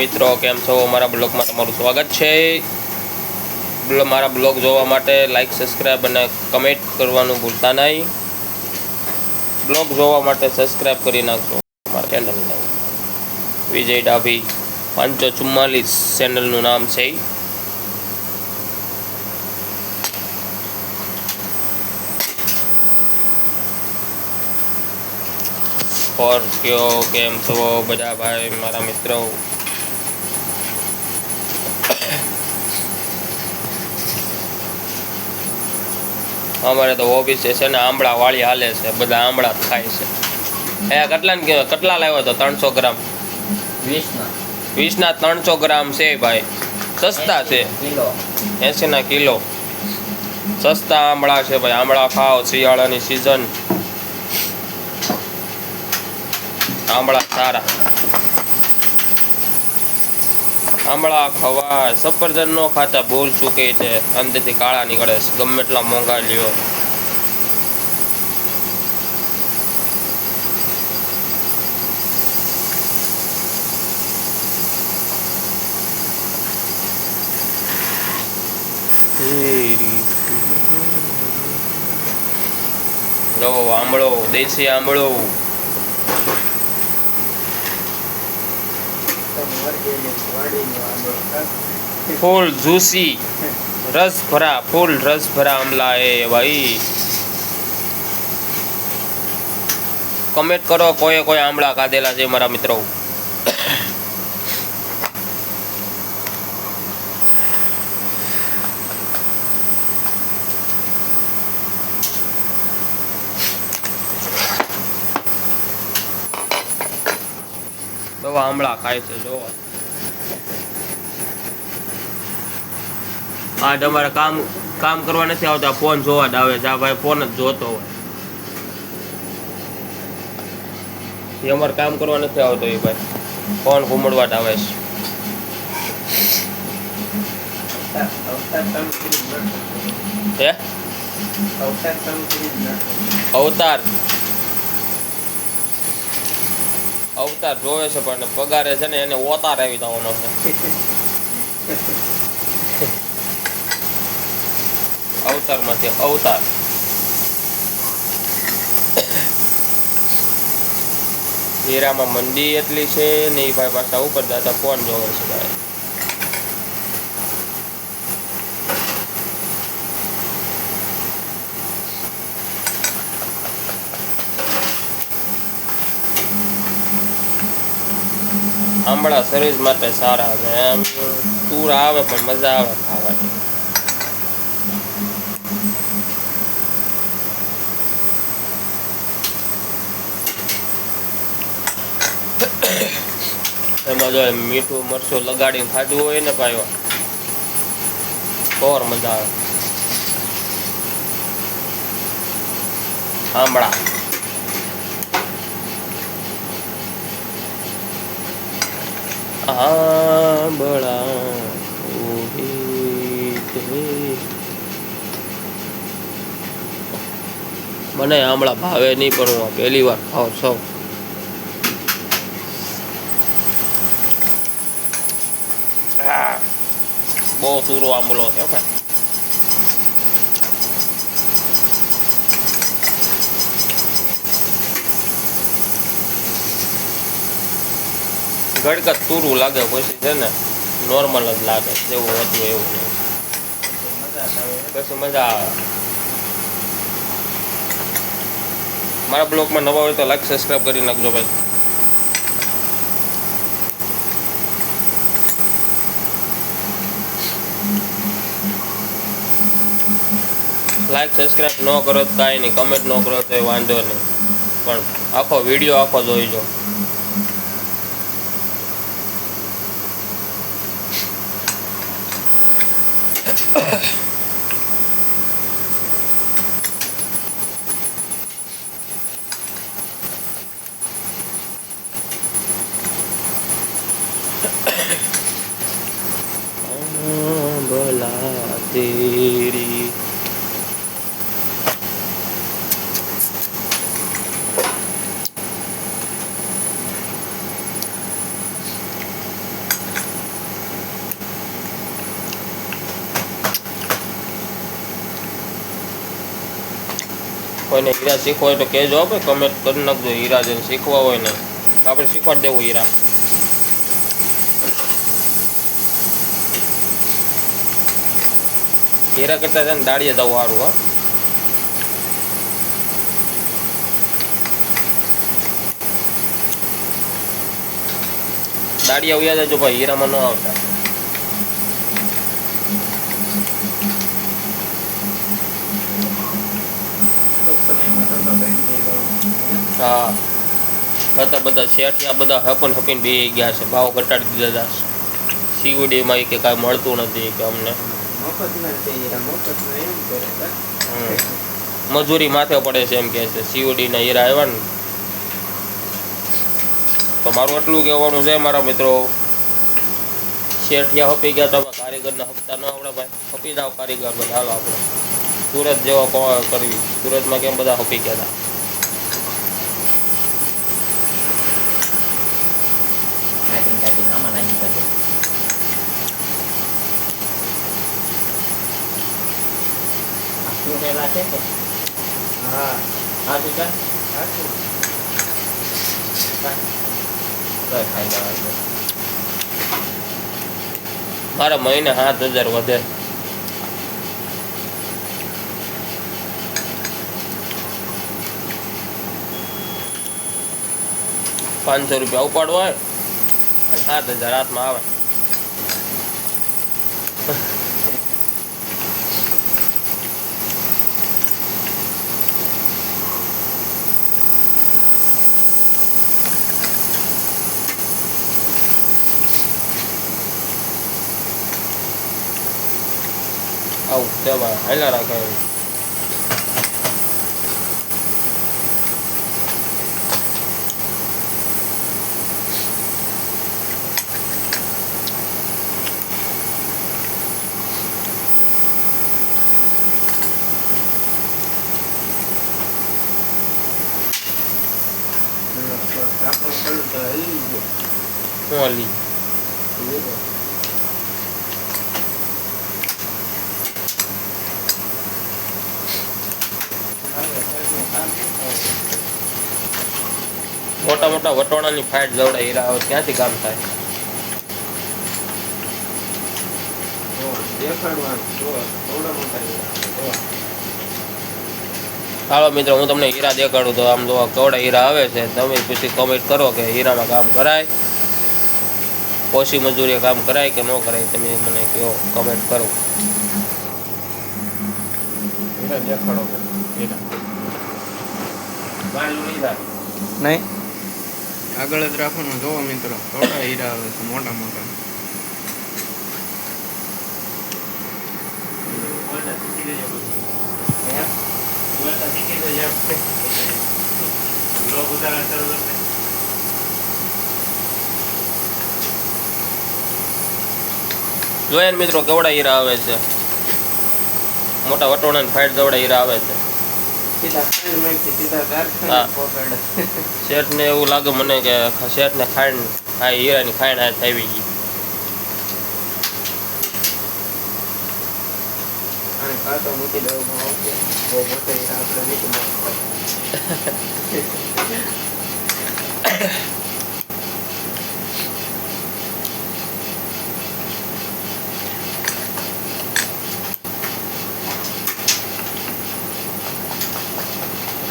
મિત્રો, કેમ છો? મારા બ્લોગમાં તમારું સ્વાગત છે. મારા બ્લોગ જોવા માટે લાઇક સબસ્ક્રાઈબ અને કમેન્ટ કરવાનું ભૂલતા નહીં. બ્લોગ જોવા માટે સબસ્ક્રાઈબ કરી નાખજો મારા ચેનલને વિજય ડાભી પાંચસો ચુમ્માલીસ ચેનલનું નામ છે કયો, કેમ છો? બધા ભાઈ, મારા મિત્રો. અમારે તો ઓફિસે છે ને આંબળા વાળી હાલે છે બધા આંબળા ખાય છે. એ કેટલા ને કેટલા લાવ્યો હતો ત્રણસો ગ્રામ. વીસના. ત્રણસો ગ્રામ છે ભાઈ. સસ્તા છે. એસી એંસીના કિલો. સસ્તા આંબળા છે ભાઈ. આંબળા ખાઓ શિયાળાની સિઝન આંબળા સારા. આંબળા ખવાય સફરજન નો ખાતા ભૂલ ચૂકે છે અંદરથી કાળા નીકળે છે ગમે એટલા મોંઘા લ્યો લો આંબળો દેશી આંબળો ફૂલ જ્યુસી રસ ભરા ફૂલ રસ ભરા આમલા એ ભાઈ. કમેન્ટ કરો કોઈ કોઈ આંબળા ખાધેલા છે મારા મિત્રો. તો ખાય છે જોવો. આ તમારે કામ કામ કરવા નથી આવતા ફોન જોવા જ આવે છે. આ ભાઈ ફોન જ જોતો હોય. એ અમારે કામ કરવા નથી આવતો એ ભાઈ. ફોન ઘુમડવા જ આવે છે. અવતાર. અવતાર જોવે છે, પણ પગારે છે ને એને ઓતાર આવી જવાનો છે. અવતારમાંથી અવતાર. હીરામાં મંડી એટલી છે ને એ ભાઈ પાછા ઉપર દાદા ફોન જોવે છે ભાઈ. આંબળા શરીર માટે સારા છે. એમ ટૂર આવે પણ મજા આવે ખાવાની. એમાં જો મીઠું મરચું લગાડીને ખાધું હોય ને ભાઈઓ ઓર મજા આવે. આંબળા. આંબળા મને આંબળા ભાવે નહીં પણ હું પહેલી વાર ખાવ છું. બહુ સુરો આંબલો છે ભાઈ. ગડગડ તુરું લાગે, પછી છે ને નોર્મલ જ લાગે, જેવું હતું એવું નહીં. પછી મજા આવે. મારા બ્લોગમાં નવા હોય તો લાઈક સબસ્ક્રાઈબ કરી નાખજો ભાઈ. લાઈક સબસ્ક્રાઈબ ન કરો તો કાંઈ નહીં કમેન્ટ ન કરો તો વાંધો નહીં. પણ આખો વીડિયો આખો જોઈજો ભલા તેરી કોઈને હીરા શીખવા હોય તો કહેજો આપણે કમેન્ટ કરી નાખજો હીરા જેને શીખવા હોય ને. આપણે શીખવાડી દેવું હીરા. હીરા કરતા છે ને દાડીએ જવું સારું, હા. દાડિયા ઉયા જો ભાઈ, હીરામાં ન આવતા. હતા બધા શેઠિયા બધા હપન હપીને બે ગયા છે. ભાવ ઘટાડી દીધા હતા સીઓડીમાં કે કાંઈ મળતું નથી કે અમને. મજૂરી માથે પડે છે એમ કે છે. સીઓડીના હીરા આવ્યા ને. તો મારું એટલું કહેવાનું છે મારા મિત્રો. શેઠિયા હપી ગયા તમે કારીગર કારીગરના હપ્તા ન આવડે ભાઈ. હપી દાવ કારીગર બધા હાલો આપણે. સુરત જેવા કરવી? સુરતમાં કેમ બધા હપી ગયા હતા? ચૂંટેલા છે કે હા. સાચું છે સાચું તો ખાઈ જવા મારા મહિને સાત હજાર વધે. પાંચસો રૂપિયા ઉપાડવા હોય અને સાત હજાર હાથમાં આવે. આવું છે ભાઈ હાલ્યા રાખે આપણું ખેડૂત તો હલી ગયો હું હલી મોટા મોટા વટોણાની ફાઇટ જવડે હીરા ક્યાંથી કામ થાય? હાલો મિત્રો, હું તમને હીરા દેખાડું તો આમ જોવા કેવડા હીરા આવે છે, તમે પછી કમેન્ટ કરો કે હીરામાં કામ કરાય, ઓછી મજૂરી કામ કરાય કે ન કરાય, તમે મને કહો કમેન્ટ કરો. દેખાડો નહીં? આગળ જ રાખવાનું જોવો મિત્રો. થોડા હીરા આવે છે મોટા મોટા. જોયા મિત્રો કેવડા હીરા આવે છે. મોટા વટોણાની ફાઇટ જવડા હીરા આવે છે. હા. પકડે. શેઠને એવું લાગે મને કે શેઠને ખાંડ આ હીરાની ખાંડ હાથ આવી ગઈ આપણે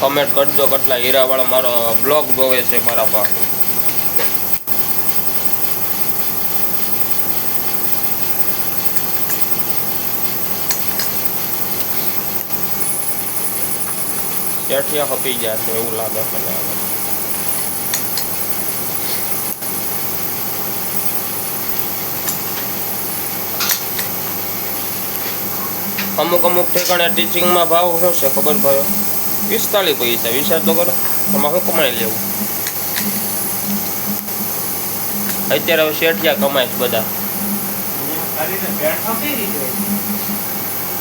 કમેન્ટ કરજો કેટલા હીરાવાળા મારો બ્લોગ જોવે છે મારા પર ચેઠિયા હપી ગયા છે એવું લાગે મને હવે. અમુક અમુક ઠેકાણે ટીચિંગમાં ભાવ શું છે ખબર પડ્યો પિસ્તાલીસ પૈસા વિચાર તો કરો એમાં શું કમાઈ લેવું અત્યારે હવે શેઠિયા કમાય બધા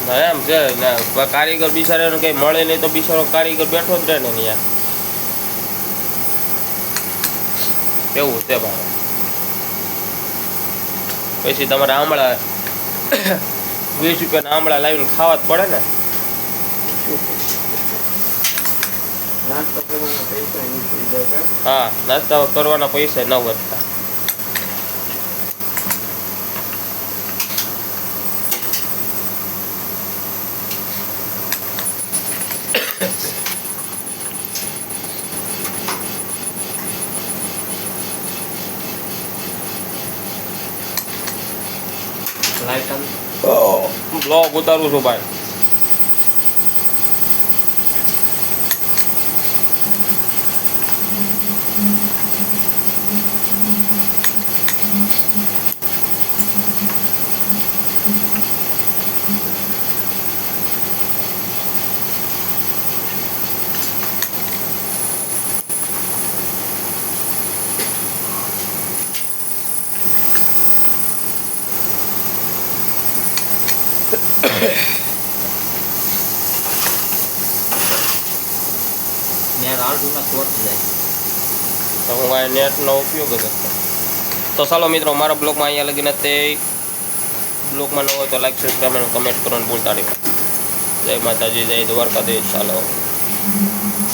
ના એમ છે ના કારીગર બિચારાને કંઈ મળે નહીં તો બિચારો કારીગર બેઠો જ રહે ને ત્યાં એવું છે ભાઈ પછી તમારે આમળા વીસ રૂપિયાના આમળા લાવીને ખાવા જ પડે ને નાસ્તો કરવાના પૈસા નીકળી જાય કા? હા નાસ્તા કરવાના પૈસા ન વધતા લાઈટ આમ બ્લોગ ઉતારું છું ભાઈ ત્યાં રાલડુમાં ચોટ જાય. તો હું આ નેટનો ઉપયોગ જ તો ચાલો મિત્રો, મારા બ્લોગમાં અહીંયા લગીને તે બ્લોગમાં ન તો લાઈક સબસ્ક્રાઈબ અને કમેન્ટ કરવાનું ભૂલતા નહીં. જય માતાજી, જય દ્વારકાધીશ. ચાલો.